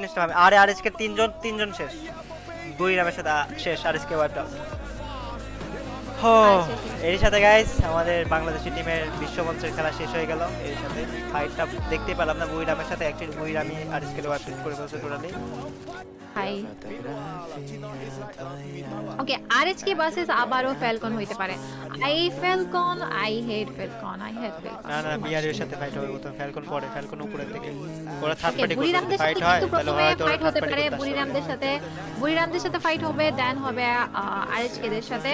জিনিসটা আর এসকে তিনজন তিনজন শেষ। দুই রামের সাথে শেষ শেষ আরএসকে ওয়াইপ আউট এর সাথে গাইস আমাদের বাংলাদেশি টিমের বিশ্বমঞ্চের খেলা শেষ হয়ে গেল। এর সাথে ফাইটটা দেখতে পেলাম না বুইরামের সাথে। অ্যাকচুয়ালি বুইরামি আরএসকে ওয়াইপ করে ফেলছে totally hi okay RHK versus আবারও ফ্যালকন হইতে পারে। I Falcon I hate Falcon I hate Falcon না না বিয়ারের সাথে ফাইট হবে প্রথমে ফ্যালকন পরে ফ্যালকন উপরের থেকে ওরা থার্ড পার্টি বুড়িরামদের ফাইট সাথে হয় তাহলে হয়তো ফাইট হতে পারে। বুড়িরামদের সাথে। বুড়িরামদের সাথে ফাইট হবে দেন হবে আরএচকে দের সাথে।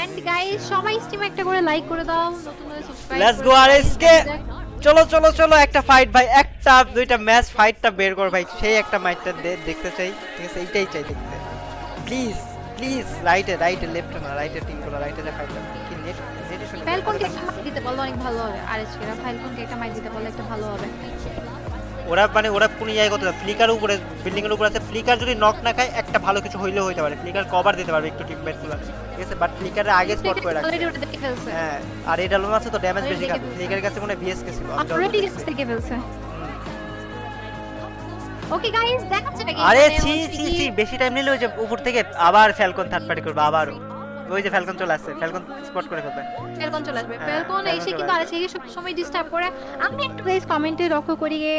এন্ড গাইস সবাই স্টিম একটা করে লাইক করে দাও নতুন করে সাবস্ক্রাইব লেটস গো আরএসকে চলো চলো চলো একটা ফাইট ভাই একটা দুইটা ম্যাচ ফাইটটা বের কর ভাই সেই একটা ম্যাচটা দেখতে চাই ঠিক আছে এইটাই চাই দেখতে। প্লিজ প্লিজ রাইটে রাইটে লেফটে না রাইটে টিমগুলো রাইটে যে ফাইটটা কি নেট নেটে একটা মাইক দিতে বললে অনেক ভালো হবে। আরএচকে রা ফ্যালকনকে একটা মাইক দিতে বললে একটা ভালো হবে। ওরা মানে ওরা কোন জায়গায় করতে ফ্লিকার উপরে বিল্ডিং এর উপরে আছে। ফ্লিকার যদি নক না খায় একটা ভালো কিছু হইলেও হইতে পারে। ফ্লিকার কভার দিতে পারবে একটু টিমমেটগুলো। ঠিক আছে? বাট ফ্লিকারের আগে স্পট করে দেখে ফেলছে। হ্যাঁ আর এটা লোন আছে তো ড্যামেজ বেশি দেখে খাবে। ফেলছে। ফ্লিকারের কাছে মনে বিএসকে ছিল। অলরেডি। দেখে ফেলছে। ওকে গাইস দেখাচ্ছে নাকি? আরে হচ্ছে ছি ছি বেশি টাইম নিলে ওই যে উপর থেকে আবার ফ্যালকন থার্ড পার্টি করবে আবার ওই যে ফ্যালকন চলে আসছে ফ্যালকন স্পট করে ফেলবে। ফ্যালকন চলে আসবে। হ্যাঁ, ফ্যালকন এসে কিন্তু আসবে। আরএচকে সব সময় ডিস্টার্ব করে। আমি একটু গাইস কমেন্টে লক্ষ্য করি যে,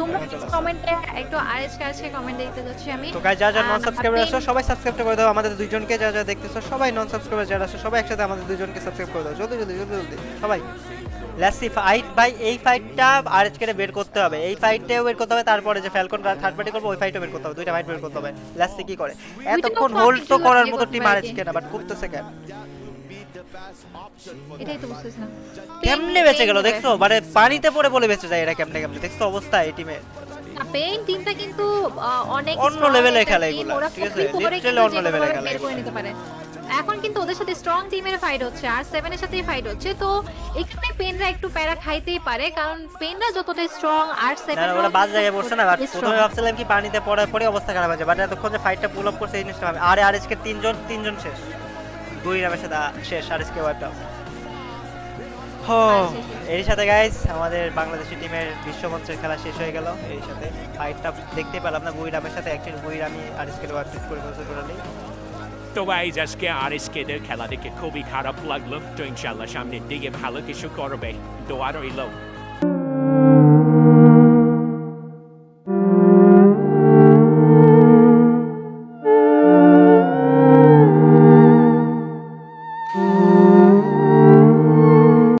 তোমরা। কমেন্টে একটু আরএচকে আরএচকে কমেন্ট দেখতে যাচ্ছি আমি। তো গাইস নন সাবস্ক্রাইবার আছো সবাই সাবস্ক্রাইব করে দাও। আমাদের দুইজনকে যারা যারা দেখতেছো সবাই নন সাবস্ক্রাইবার যারা আছো সবাই একসাথে আমাদের দুইজনকে সাবস্ক্রাইব করে দাও। জলদি জলদি জলদি জলদি। সবাই। ফাইট ভাই এই ফাইটটা আরএচকে বের করতে হবে। এই ফাইটটাও বের করতে হবে তারপরে যে ফ্যালকন থার্ড পার্টি করবে ওই ফাইটও বের করতে হবে। দুইটা ফাইট বের করতে হবে। লেটস কি করে। এতক্ষণ হোল্ড তো করার মতো টিম করতে আরএচকে না বাট করতেছে কেন এটাই তো বুঝতেছি না। কেমনে বেঁচে গেল? দেখছ? মানে পানিতে পড়ে বলে বেঁচে যায় এটা কেমনে কেমনে। দেখছ অবস্থা এই পেইন টিমটা কিন্তু অনেক অন্য একটা খেলা এগুলা, ঠিক আছে? কিন্তু অন্য কোনোভাবে খেলা বের করে নিতে পারে। এখন কিন্তু ওদের সাথে স্ট্রং টিমের ফাইট হচ্ছে আর সেভেনের সাথেই ফাইট হচ্ছে। তো এখানে পেনরা একটু প্যারা খাইতেই পারে কারণ পেনরা যতটা স্ট্রং আর সেভেন ওরা বাজ জায়গায় পড়ছে না বাট প্রথমে ভাবছিলাম কি পানিতে পড়ার পরে অবস্থা খারাপ আছে বাট এতক্ষণ যে ফাইটটা পুল আপ করছে এই জিনিসটা আরে আরএসকে তিনজন তিনজন শেষ। রামের সাথে শেষ আরএসকে ওয়াইপ আউট হো এর সাথে গাইস আমাদের বাংলাদেশি টিমের বিশ্বমঞ্চের খেলা শেষ হয়ে গেল। এর সাথে ফাইটটা দেখতে পেলাম না বুইরামের সাথে অ্যাকচুয়ালি বুইরামি আরএসকে ওয়াইপ করে ফেলছে টোটালি তো গাইজ আজকে আর এসকেদের খেলা দেখে খুবই খারাপ লাগল। তো ইনশাল্লাহ সামনের দিকে ভালো কিছু করবে। দোয়া রইল।